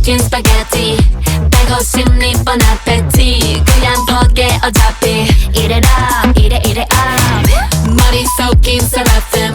섞인 스파게티 배고심 니번 아페티 그냥 포개 어차피 이래라 이래 이래 up 머리 섞인 seraphim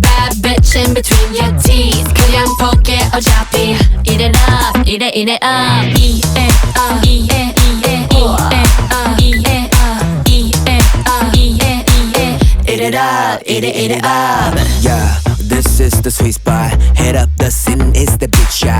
Bad bitch in between your teeth 그냥 포개 어차피 이래라 이래 이래 up 이에 up 이에 이에 이에 up 이에 up 이에 up 이에 이에 이래라 이래 이래 up Yeah, this is the sweet spot. Head up the scene is the big shot.